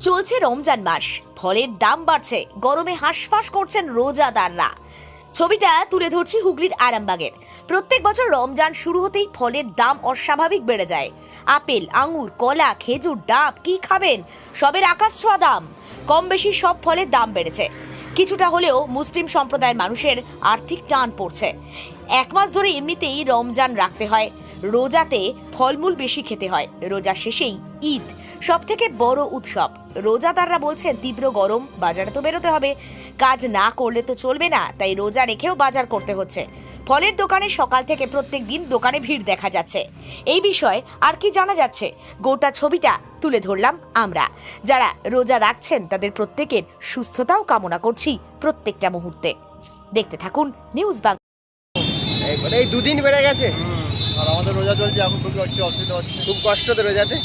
চলছে রমজান মাস। ফলের দাম বাড়ছে। গরমে হাঁসফাঁস করছেন রোজাদাররা। ছবিটা তুলে ধরছি হুগলির আরামবাগের। প্রত্যেক বছর রমজান শুরু হতেই ফলের দাম অস্বাভাবিক বেড়ে যায়। আপেল, আঙুর, কলা, খেজুর, ডাব, কি খাবেন? সবের আকাশ ছোঁয়া দাম। কম বেশি সব ফলের দাম বেড়েছে। কিছুটা হলেও মুসলিম সম্প্রদায়ের মানুষের আর্থিক টান পড়ছে। এক মাস ধরে এমনিতেই রমজান রাখতে হয়। রোজাতে ফলমূল বেশি খেতে হয়। রোজা শেষেই ঈদ সব থেকে বড় উৎসব। রোজাদাররা বলছেন, তীব্র গরম, বাজারে তো বেরোতে হবে। কাজ না করলে তো চলবে না, তাই রোজা রেখেও বাজার করতে হচ্ছে। ফলের দোকানে সকাল থেকে প্রত্যেক দিন দোকানে ভিড় দেখা যাচ্ছে। এই বিষয়ে আর কি জানা যাচ্ছে? গোটা ছবিটা তুলে ধরলাম আমরা। যারা রোজা রাখছেন, তাদের প্রত্যেকের সুস্থতাও কামনা করছি প্রত্যেকটা মুহূর্তে। দেখতে থাকুন নিউজ বাংলা। এই দুদিন বেড়ে গেছে। আর আমাদের রোজা চলছে এখন খুবই একটু অসুবিধা হচ্ছে। খুব কষ্ট তো রোজাতে?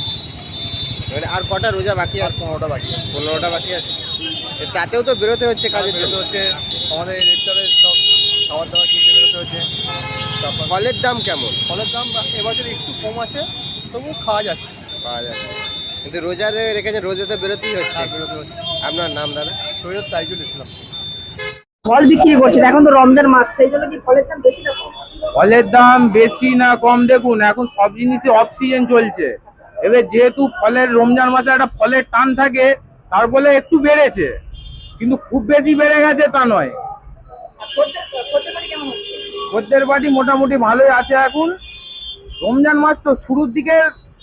এবারে আর কটা রোজা বাকি আর পনেরোটা বাকি আছে। পনেরোটা বাকি আছে? তাতেও তো বেরোতে হচ্ছে কাজে বেরোতে হচ্ছে। আমাদের ইফতারের সব খাবার দাবার কিনতে বেরোতে হচ্ছে। তারপর ফলের দাম কেমন? ফলের দাম এবছর একটু কম আছে তবু খাওয়া যাচ্ছে। পাওয়া যাচ্ছে। কিন্তু রোজারে রেখেছে রোজাতে বেরোতেই হচ্ছে। আর বেরোতে হচ্ছে। আপনার নাম দাদা সৈয়দ তাইজুল ইসলাম। ফল বিক্রি করছেন এখন তো রমজান মাস সেই জন্য কি ফলের দাম বেশি না কম? ফলের দাম বেশি না কম, দেখুন, এখন সব জিনিসই অফ সিজন চলছে। এবার যেহেতু ফলের রমজান মাসে একটা ফলের টান থাকে, তার ফলে একটু বেড়েছে। কিন্তু খুব বেশি বেড়ে গেছে তা নয়। খদ্দের- বাড়ি মোটামুটি ভালোই আছে এখন। রমজান মাস তো শুরুর দিকে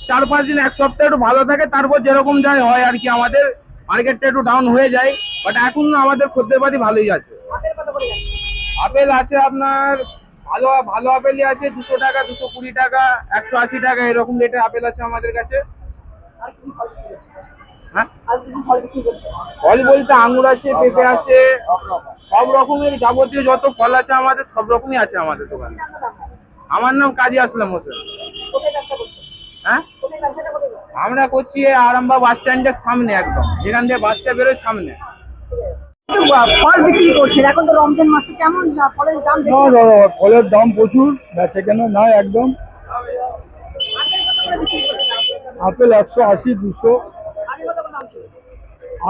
চার পাঁচ দিন, এক সপ্তাহ একটু ভালো থাকে, তারপর যেরকম যাই হয় আর কি, আমাদের মার্কেটটা একটু ডাউন হয়ে যায়। বাট এখন আমাদের খদ্দের পাটি ভালোই আছে? আপেল আছে আপনার ভালো ভালো আপেলই আছে দুশো টাকা দুশো কুড়ি টাকা একশো আশি টাকা এরকম রেটের আপেল আছে আমাদের কাছে ফল? হ্যাঁ ফল বলতে আঙুর আছে পেঁপে আছে সব রকমের যাবতীয় যত ফল আছে আমাদের সব রকমই আছে আমাদের দোকানে? আমার নাম কাজী আসলাম হোসেন? হ্যাঁ? আমরা করছি এই আরামবাগ বাস স্ট্যান্ডের সামনে একদম যেখান থেকে বাসটা বেরোয় সামনে ফল বিক্রি করছেন? এখন তো রমজান মাস কেমন ফলের দাম ফলের প্রচুর বেচে কেন না একদম। আপেল একশো আশি দুশো।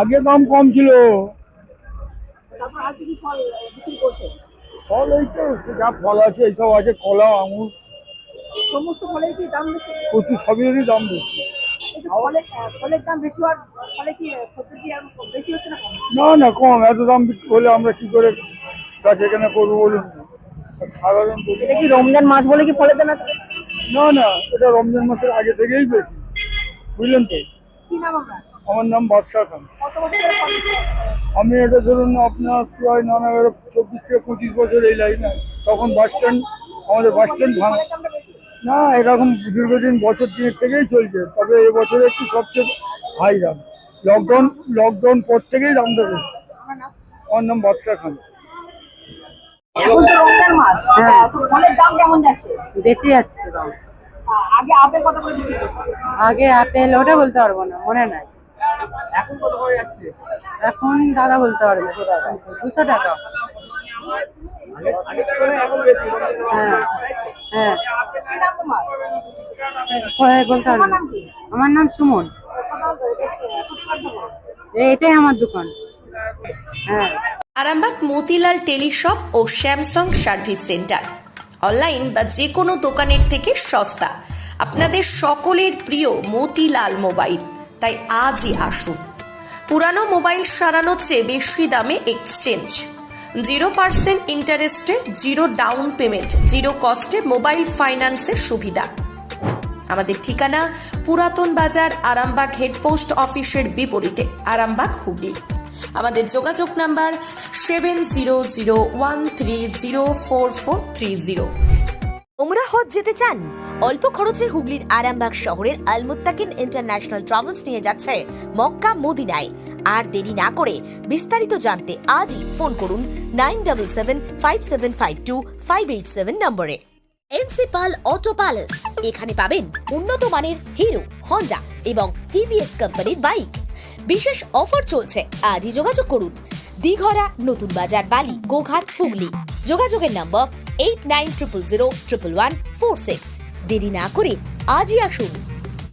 আগে দাম কম ছিল। ফল এই তো যা ফল আছে এইসব আছে কলা আঙুর। সমস্ত ফলের কি দাম বেশি? প্রচুর সবেরই দাম বেশি। ফলে না না কম। এত দাম হলে আমরা কি করে বেচে কেনা করব বলুন? সাধারণ এটা কি রমজান মাস বলে কি ফলের দাম না না এটা রমজান মাসের আগে থেকেই বেশি। বুঝলেন তো? কি নাম আপনার? আমার নাম বাদশা খান। ফল? আমি এটা ধরুন আপনার প্রায় নানা চব্বিশ থেকে পঁচিশ বছর এই লাইনে। তখন বাস স্ট্যান্ড আমাদের বাস স্ট্যান্ড ভাঙা না এরকম দীর্ঘদিন বছর দিনের থেকেই চলছে তবে এবছরে একটু সবচেয়ে হাই দাম লকডাউন লকডাউন পর থেকেই দামটা বেশি আমার নাম খান। এখন তো রমজান মাস ফলের দাম কেমন যাচ্ছে? বেশি যাচ্ছে দাম। আগে আপেল কত করে বিক্রি আগে আপেল ওটা বলতে পারব না মনে নাই। এখন কত করে যাচ্ছে? এখন দাদা বলতে পারবে। দুশো টাকা। হ্যাঁ হ্যাঁ কি নাম তোমার হয় আমার নাম সুমন। এটাই আমার দোকান। হ্যাঁ। আরামবাগ মতিলাল টেলিশপ ও স্যামসাং সার্ভিস সেন্টার। অনলাইন বা যে কোনো দোকানের থেকে সস্তা। আপনাদের সকলের প্রিয় মতিলাল মোবাইল। তাই আজই আসুন। পুরানো মোবাইল সারানোর চেয়ে বেশি দামে এক্সচেঞ্জ। জিরো পার্সেন্ট ইন্টারেস্টে জিরো ডাউন পেমেন্ট জিরো কস্টে মোবাইল ফাইন্যান্সের সুবিধা। আমাদের ঠিকানা পুরাতন বাজার আরামবাগ হেডপোস্ট অফিসের বিপরীতে, আরামবাগ হুগলি। আমাদের যোগাযোগ number seven zero zero one three zero four four three zero ওমরা হজ যেতে চান? অল্প খরচে হুগলির আরামবাগ শহরের আলমুত্তাকিন ইন্টারন্যাশনাল ট্রাভেলস নিয়ে যাচ্ছে মক্কা মদিনায় আর দেরি না করে বিস্তারিত জানতে আজই ফোন করুন nine double seven five seven five two five eight seven নম্বরে। এনসিপাল অটো প্যালেস। এখানে পাবেন উন্নত মানের হিরো, হন্ডা এবং টিভিএস কোম্পানির বাইক। বিশেষ অফার চলছে, আজই যোগাযোগ করুন। দিঘরা, নতুন বাজার, বালি, গোঘাট, হুগলি। যোগাযোগের নম্বর eight nine triple zero triple one four six. দেরি না করে আজই আসুন।